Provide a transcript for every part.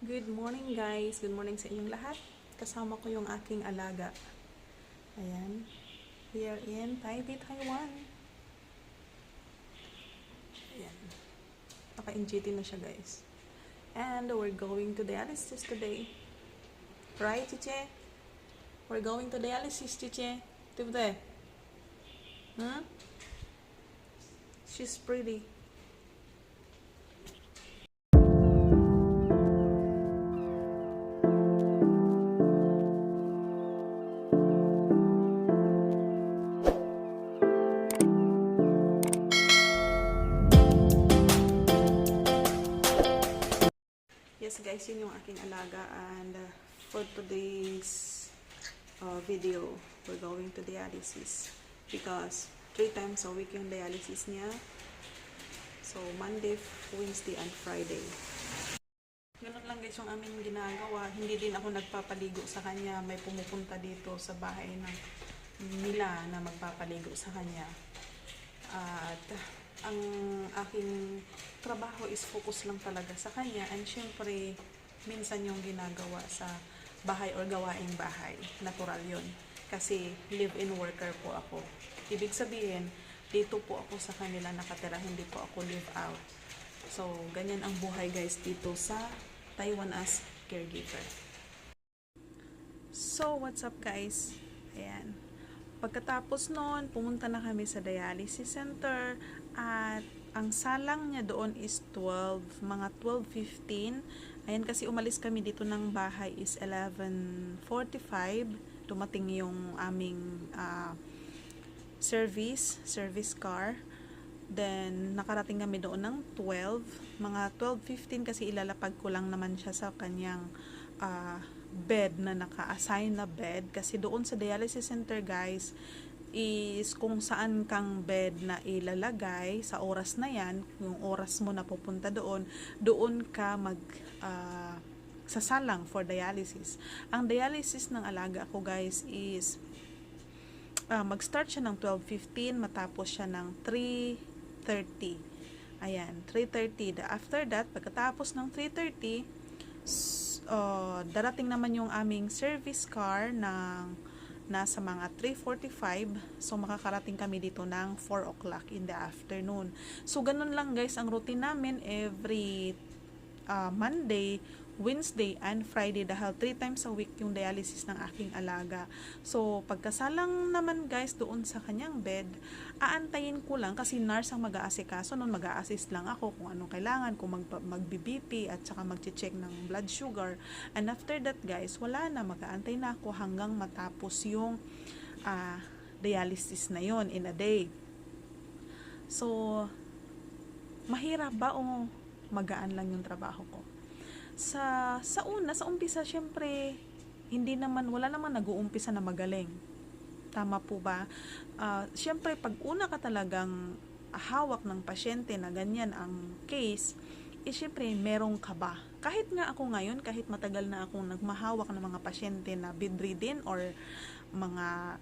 Good morning guys! Good morning sa inyong lahat. Kasama ko yung aking alaga. Ayan. We are in Taipei, Taiwan. Ayan. Naka-NGT na siya guys. And we're going to dialysis today. Right, Chiche? We're going to dialysis, Chiche. Dibde? Huh? Hmm? She's pretty. Guys, yun yung aking alaga and uh, for today's uh, video, we're going to dialysis because three times a week yung dialysis niya. So Monday, Wednesday, and Friday. Ganun lang guys yung aming ginagawa. Hindi din ako nagpapaligo sa kanya. May pumupunta dito sa bahay ng nila na magpapaligo sa kanya. At ang aking trabaho is focus lang talaga sa kanya and syempre minsan yung ginagawa sa bahay or gawaing bahay. Natural yun. Kasi live-in worker po ako. Ibig sabihin, dito po ako sa kanila nakatira, hindi po ako live out. So, ganyan ang buhay guys dito sa Taiwan as caregiver. So, what's up guys? Ayan. Pagkatapos noon, pumunta na kami sa dialysis center at ang salang niya doon is 12, mga 12.15. Ayan kasi umalis kami dito ng bahay is 11.45. Dumating yung aming ah, service, service car. Then, nakarating kami doon ng 12. Mga 12.15 kasi ilalapag ko lang naman siya sa kanyang ah, bed na naka-assign na bed. Kasi doon sa dialysis center, guys, is kung saan kang bed na ilalagay sa oras na yan, yung oras mo na pupunta doon, doon ka mag ah, sasalang for dialysis. Ang dialysis ng alaga ko guys is ah, mag-start siya ng 12.15, matapos siya ng 3.30. Ayan, 3.30. The- After that, pagkatapos ng 3.30, s- uh, darating naman yung aming service car ng nasa mga 3.45. So, makakarating kami dito ng 4 o'clock in the afternoon. So, ganun lang guys ang routine namin every uh, Monday, Wednesday, and Friday dahil 3 times a week yung dialysis ng aking alaga. So, pagkasalang naman guys doon sa kanyang bed, aantayin ko lang kasi nurse ang mag-aasikaso noon mag-a-assist lang ako kung anong kailangan, kung mag, mag-BP at saka mag-check ng blood sugar. And after that guys, wala na, mag-aantay na ako hanggang matapos yung ah, dialysis na yon in a day. So, mahirap ba o magaan lang yung trabaho ko? Sa, sa una, sa umpisa, syempre, hindi naman, wala naman nag-uumpisa na magaling. Tama po ba? Ah, syempre, pag una ka talagang hawak ng pasyente na ganyan ang case, eh syempre, merong kaba. Kahit nga ako ngayon, kahit matagal na akong nagmahawak ng mga pasyente na bedridden or mga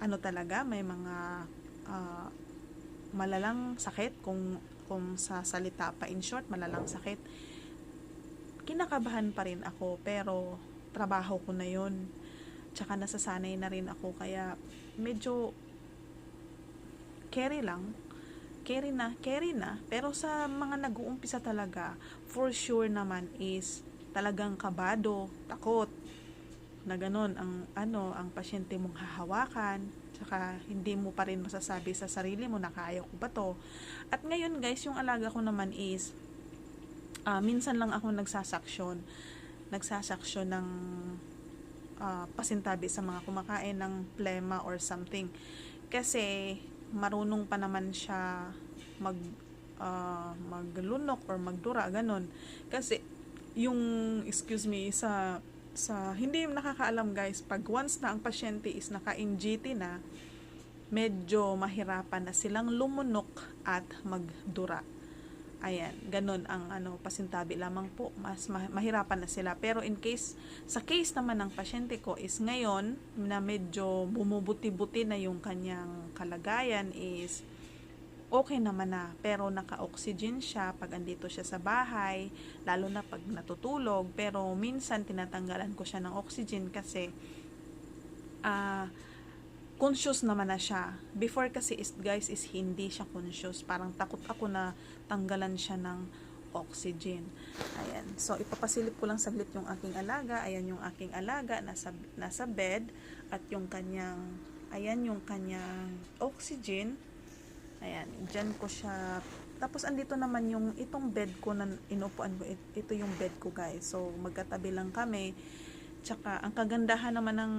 ano talaga, may mga ah, malalang sakit kung kung sa salita pa in short, malalang sakit. Kinakabahan pa rin ako pero trabaho ko na 'yon. Tsaka nasasanay na rin ako kaya medyo carry lang. Carry na, carry na. Pero sa mga nag-uumpisa talaga, for sure naman is talagang kabado, takot, na ganun ang ano ang pasyente mong hahawakan tsaka hindi mo pa rin masasabi sa sarili mo na kaya ko ba to at ngayon guys yung alaga ko naman is ah, minsan lang ako nagsasaksyon. Nagsasaksyon ng ah, pasintabi sa mga kumakain ng plema or something. Kasi marunong pa naman siya mag ah, maglunok or magdura ganun. Kasi yung excuse me sa sa hindi nakakaalam guys pag once na ang pasyente is naka-NGT na medyo mahirapan na silang lumunok at magdura ayan ganun ang ano pasintabi lamang po mas ma- mahirapan na sila pero in case sa case naman ng pasyente ko is ngayon na medyo bumubuti-buti na yung kanyang kalagayan is okay naman na. Pero naka-oxygen siya pag andito siya sa bahay, lalo na pag natutulog. Pero minsan tinatanggalan ko siya ng oxygen kasi ah conscious naman na siya. Before kasi is guys is hindi siya conscious. Parang takot ako na tanggalan siya ng oxygen. Ayan. So ipapasilip ko lang saglit yung aking alaga. Ayan yung aking alaga nasa nasa bed at yung kanyang ayan yung kanyang oxygen. Ayan, diyan ko siya tapos andito naman yung itong bed ko na inupuan ko. It- Ito yung bed ko guys. So magkatabi lang kami. Tsaka ang kagandahan naman ng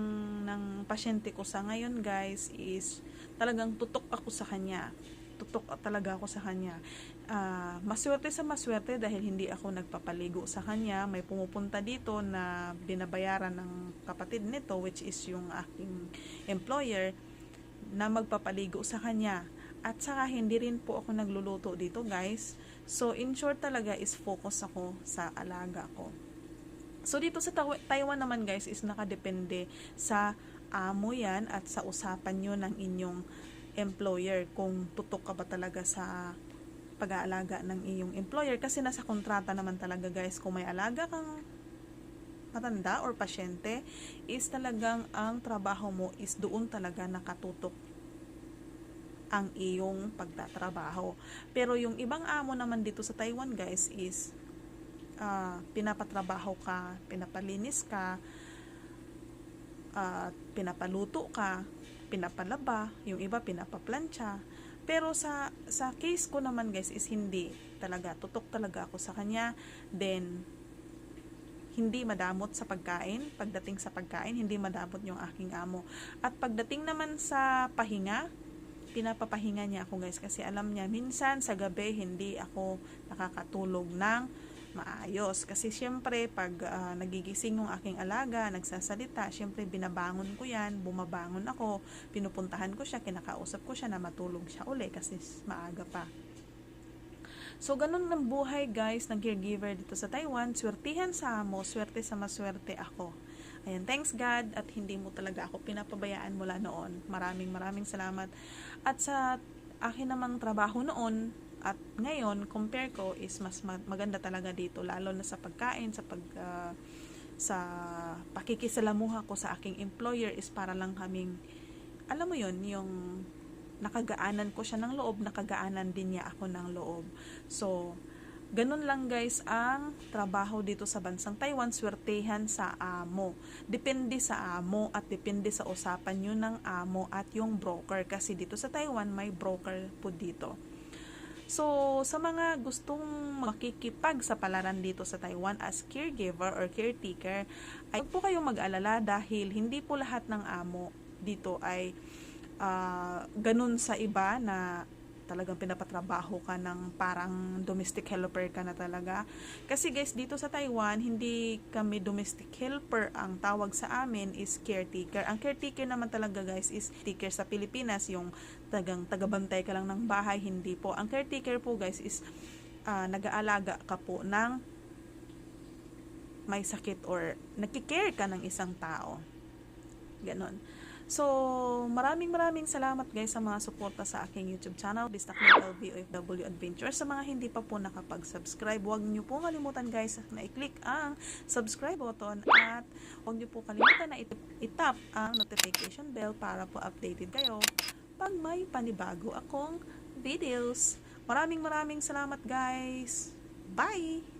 ng pasyente ko sa ngayon guys is talagang tutok ako sa kanya. Tutok talaga ako sa kanya. Ah, maswerte sa maswerte dahil hindi ako nagpapaligo sa kanya. May pumupunta dito na binabayaran ng kapatid nito which is yung aking employer na magpapaligo sa kanya. At saka hindi rin po ako nagluluto dito guys. So in short talaga is focus ako sa alaga ko. So dito sa Taiwan naman guys is nakadepende sa amo yan at sa usapan nyo ng inyong employer kung tutok ka ba talaga sa pag-aalaga ng iyong employer kasi nasa kontrata naman talaga guys kung may alaga kang matanda or pasyente is talagang ang trabaho mo is doon talaga nakatutok ang iyong pagtatrabaho. Pero yung ibang amo naman dito sa Taiwan guys is ah, pinapatrabaho ka, pinapalinis ka, at pinapaluto ka, pinapalaba, yung iba pinapaplantsa. Pero sa sa case ko naman guys is hindi talaga tutok talaga ako sa kanya. Then hindi madamot sa pagkain. Pagdating sa pagkain, hindi madamot yung aking amo. At pagdating naman sa pahinga, pinapapahinga niya ako guys kasi alam niya minsan sa gabi hindi ako nakakatulog ng maayos kasi syempre pag ah, nagigising yung aking alaga nagsasalita syempre binabangon ko yan bumabangon ako pinupuntahan ko siya kinakausap ko siya na matulog siya uli kasi maaga pa So, ganun ng buhay guys ng caregiver dito sa Taiwan. Swertihan sa amo, swerte sa maswerte ako. Ayan, thanks God at hindi mo talaga ako pinapabayaan mula noon. Maraming maraming salamat. At sa akin namang trabaho noon at ngayon, compare ko is mas ma- maganda talaga dito. Lalo na sa pagkain, sa pag... ah, sa pakikisalamuha ko sa aking employer is para lang kaming alam mo yon yung nakagaanan ko siya ng loob, nakagaanan din niya ako ng loob. So, ganun lang guys ang trabaho dito sa bansang Taiwan, swertehan sa amo. Depende sa amo at depende sa usapan nyo ng amo at yung broker. Kasi dito sa Taiwan, may broker po dito. So, sa mga gustong makikipag sa palaran dito sa Taiwan as caregiver or caretaker, ay po kayong mag-alala dahil hindi po lahat ng amo dito ay ah, ganun sa iba na talagang pinapatrabaho ka ng parang domestic helper ka na talaga. Kasi guys, dito sa Taiwan, hindi kami domestic helper. Ang tawag sa amin is caretaker. Ang caretaker naman talaga guys is caretaker sa Pilipinas, yung tagang tagabantay ka lang ng bahay, hindi po. Ang caretaker po guys is ah, nag-aalaga ka po ng may sakit or nakikare ka ng isang tao. Ganon. So, maraming maraming salamat guys sa mga suporta sa aking YouTube channel, Distaknit LVOFW Adventure. Sa mga hindi pa po nakapag-subscribe, huwag niyo po kalimutan guys na i-click ang subscribe button at huwag niyo po kalimutan na it- itap ang notification bell para po updated kayo pag may panibago akong videos. Maraming maraming salamat guys. Bye!